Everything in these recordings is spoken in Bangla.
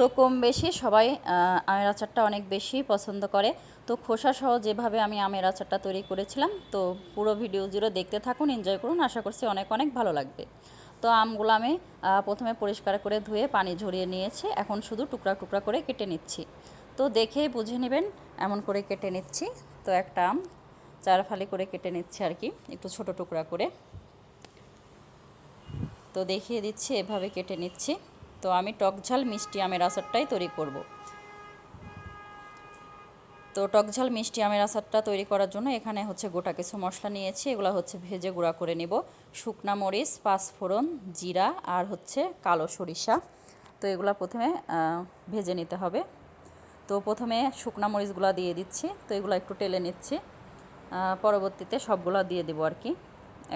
তো কম বেশি সবাই আমের আচারটা অনেক বেশি পছন্দ করে। তো খোসা সহ যেভাবে আমি আমের আচারটা তৈরি করেছিলাম, তো পুরো ভিডিও জুড়ে দেখতে থাকুন এনজয় করুন, আশা করছি অনেক অনেক ভালো লাগবে। তো আমগুলো আমি প্রথমে পরিষ্কার করে ধুয়ে পানি ঝরিয়ে নিয়েছি, এখন শুধু টুকরা টুকরা করে কেটে নিচ্ছি। তো দেখেই বুঝে নেবেন, এমন করে কেটে নিচ্ছি। তো একটা আম চার ফালি করে কেটে নিচ্ছি আর কি, একটু ছোট টুকরা করে। তো দেখিয়ে দিচ্ছি, এভাবে কেটে নিচ্ছি। তো আমি টক ঝাল মিষ্টি আমের আচারটাই তৈরি করব। তো টক ঝাল মিষ্টি আমের আচারটা তৈরি করার জন্য এখানে হচ্ছে গোটা কিছু মশলা নিয়েছি, এগুলো হচ্ছে ভেজে গুঁড়া করে নেব। শুকনা মরিচ, পাঁচফোড়ন, জিরা আর হচ্ছে কালো সরিষা। তো এগুলো প্রথমে ভেজে নিতে হবে। তো প্রথমে শুকনা মরিচগুলো দিয়ে দিচ্ছি, তো এগুলো একটু টেলে নিচ্ছি। পরবর্তীতে সবগুলো দিয়ে দেবো আর কি,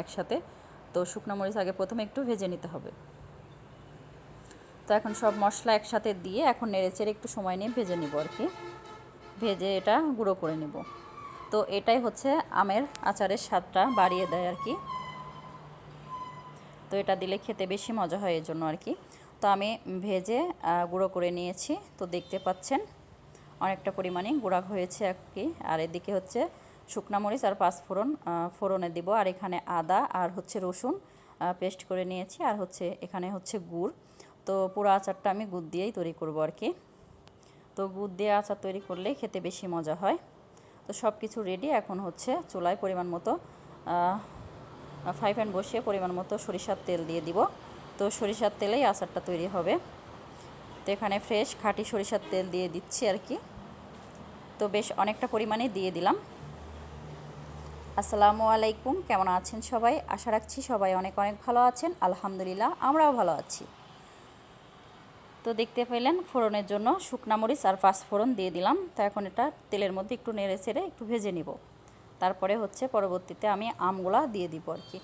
একসাথে। তো শুকনা মরিচ আগে প্রথমে একটু ভেজে নিতে হবে। তো এখন সব মশলা একসাথে দিয়ে এখন নেড়েচেড়ে একটু সময় নিয়ে ভেজে নিব আর কি। ভেজে এটা গুঁড়ো করে নেব। তো এটাই হচ্ছে আমের আচারের স্বাদটা বাড়িয়ে দেয় আর কি। তো এটা দিলে খেতে বেশি মজা হয় এর জন্য আর কি। তো আমি ভেজে গুঁড়ো করে নিয়েছি। তো দেখতে পাচ্ছেন অনেকটা পরিমাণে গুঁড়া হয়েছে আর কি। আর এদিকে হচ্ছে শুকনা মরিচ আর পাঁচফোড়ন ফোড়নে দিব। আর এখানে আদা আর হচ্ছে রসুন পেস্ট করে নিয়েছি। আর হচ্ছে, এখানে হচ্ছে গুড়। তো পুরো আচারটা আমি গুড় দিয়েই তৈরি করব আর কি। তো গুড় দিয়ে আচার তৈরি করলে খেতে বেশি মজা হয়। তো সব কিছু রেডি এখন হচ্ছে চুলায় পরিমাণ মতো ফ্রাই প্যান বসিয়ে পরিমাণ মতো সরিষার তেল দিয়ে দিব। তো সরিষার তেলেই আচারটা তৈরি হবে। তো এখানে ফ্রেশ খাঁটি সরিষার তেল দিয়ে দিচ্ছি আর কি। তো বেশ অনেকটা পরিমাণে দিয়ে দিলাম। আসসালামু আলাইকুম, কেমন আছেন সবাই? আশা রাখছি সবাই অনেক অনেক ভালো আছেন। আলহামদুলিল্লাহ, আমরাও ভালো আছি। তো দেখতে পেলেন ফোড়নের জন্য শুকনা মরিচ আর পাঁচ ফোড়ন দিয়ে দিলাম। তো এখন এটা তেলের মধ্যে একটু নেড়ে চেড়ে একটু ভেজে নিব। তারপরে হচ্ছে পরবর্তীতে আমি আমগুলা দিয়ে দিব আর কি।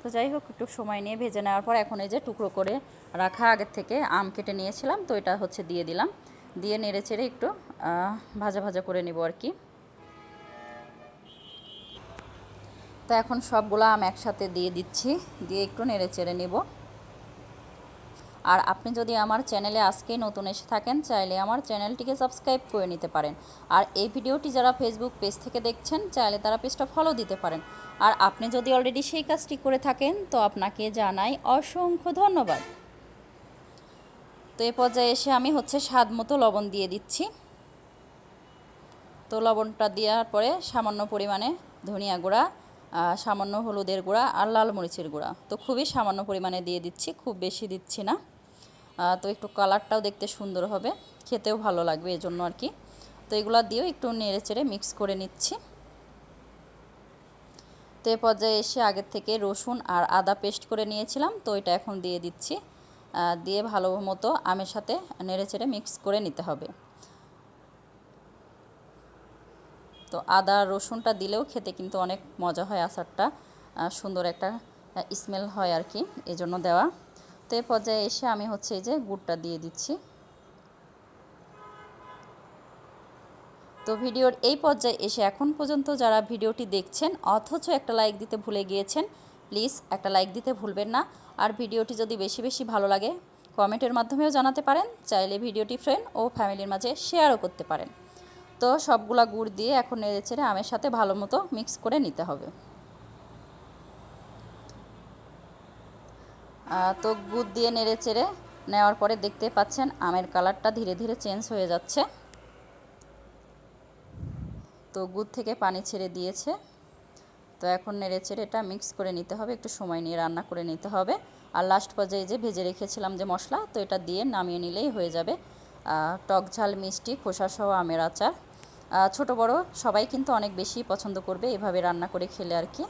তো যাই হোক, একটু সময় নিয়ে ভেজে নেওয়ার পর এখন এই যে টুকরো করে রাখা আগের থেকে আম কেটে নিয়েছিলাম, তো এটা হচ্ছে দিয়ে দিলাম। দিয়ে নেড়ে চেড়ে একটু ভাজা ভাজা করে নেব আর কি। তো এখন সবগুলো আম একসাথে দিয়ে দিচ্ছি, দিয়ে একটু নেড়ে চেড়ে নেব। আর আপনি যদি আমার চ্যানেলে আজকেই নতুন এসে থাকেন, চাইলে আমার চ্যানেলটিকে সাবস্ক্রাইব করে নিতে পারেন। আর এই ভিডিওটি যারা ফেসবুক পেজ থেকে দেখছেন, চাইলে তারা পেজটা ফলো দিতে পারেন। আর আপনি যদি অলরেডি সেই কাজটি করে থাকেন, তো আপনাকে জানাই অসংখ্য ধন্যবাদ। তো এ পর্যায়ে এসে আমি হচ্ছে স্বাদ মতো লবণ দিয়ে দিচ্ছি। তো লবণটা দেওয়ার পরে সামান্য পরিমাণে ধনিয়া গুঁড়া সামান্য হলুদের গুঁড়া আর লাল মরিচের গুঁড়া। তো খুবই সামান্য পরিমাণে দিয়ে দিচ্ছি, খুব বেশি দিচ্ছি না। তো একটু কালারটাও দেখতে সুন্দর হবে, খেতেও ভালো লাগবে এজন্য আর কি। তো এগুলো দিয়েও একটু নেড়ে চেড়ে মিক্স করে নিচ্ছি। তো এ পর্যায়ে এসে আগের থেকে রসুন আর আদা পেস্ট করে নিয়েছিলাম, তো এটা এখন দিয়ে দিচ্ছি। দিয়ে ভালো মতো আমের সাথে নেড়ে চেড়ে মিক্স করে নিতে হবে। তো আদা রসুনটা দিলেও খেতে কিন্তু অনেক মজা হয়, আচারটা সুন্দর একটা স্মেল হয় আর কি এই জন্য দেওয়া। তো পর্যায়ে এসে আমি হচ্ছে এই যে গুড়টা দিয়ে দিচ্ছি। তো ভিডিওর এই পর্যায়ে এসে এখন পর্যন্ত যারা ভিডিওটি দেখছেন, অথচ একটা লাইক দিতে ভুলে গিয়েছেন, প্লিজ একটা লাইক দিতে ভুলবেন না। আর ভিডিওটি যদি বেশি বেশি ভালো লাগে, কমেন্টের মাধ্যমেও জানাতে পারেন, চাইলে ভিডিওটি ফ্রেন্ড ও ফ্যামিলির মাঝে শেয়ারও করতে পারেন। তো সবগুলা গুড় দিয়ে এখন নেড়ে চেড়ে আমের সাথে ভালো মতো মিক্স করে নিতে হবে। তো গুড় দিয়ে নেড়ে চেড়ে নেওয়ার পরে দেখতে পাচ্ছেন আমের কালারটা ধীরে ধীরে চেঞ্জ হয়ে যাচ্ছে। তো গুড় থেকে পানি ছেড়ে দিয়েছে। তো এখন নেড়ে চেড়ে এটা মিক্স করে নিতে হবে, একটু সময় নিয়ে রান্না করে নিতে হবে। আর লাস্ট পর্যায়ে যে ভেজে রেখেছিলাম যে মশলা, তো এটা দিয়ে নামিয়ে নিলেই হয়ে যাবে। টক ঝাল, মিষ্টি খোসাসহ আমের আচার। ছোট বড় সবাই কিন্তু অনেক বেশি পছন্দ করবে এভাবে রান্না করে খেলে আর কি।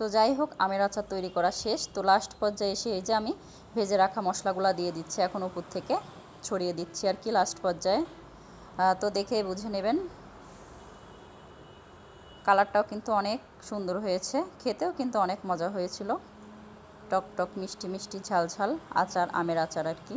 তো যাই হোক, আমের আচার তৈরি করা শেষ। তো লাস্ট পর্যায়ে এসে এই যে আমি ভেজে রাখা মশলাগুলো দিয়ে দিচ্ছি এখন উপর থেকে, ছড়িয়ে দিচ্ছি আর কি লাস্ট পর্যায়ে। তো দেখে বুঝে নেবেন, কালারটাও কিন্তু অনেক সুন্দর হয়েছে। খেতেও কিন্তু অনেক মজা হয়েছিল। টক টক মিষ্টি মিষ্টি ঝাল ঝাল আচার, আমের আচার আর কি।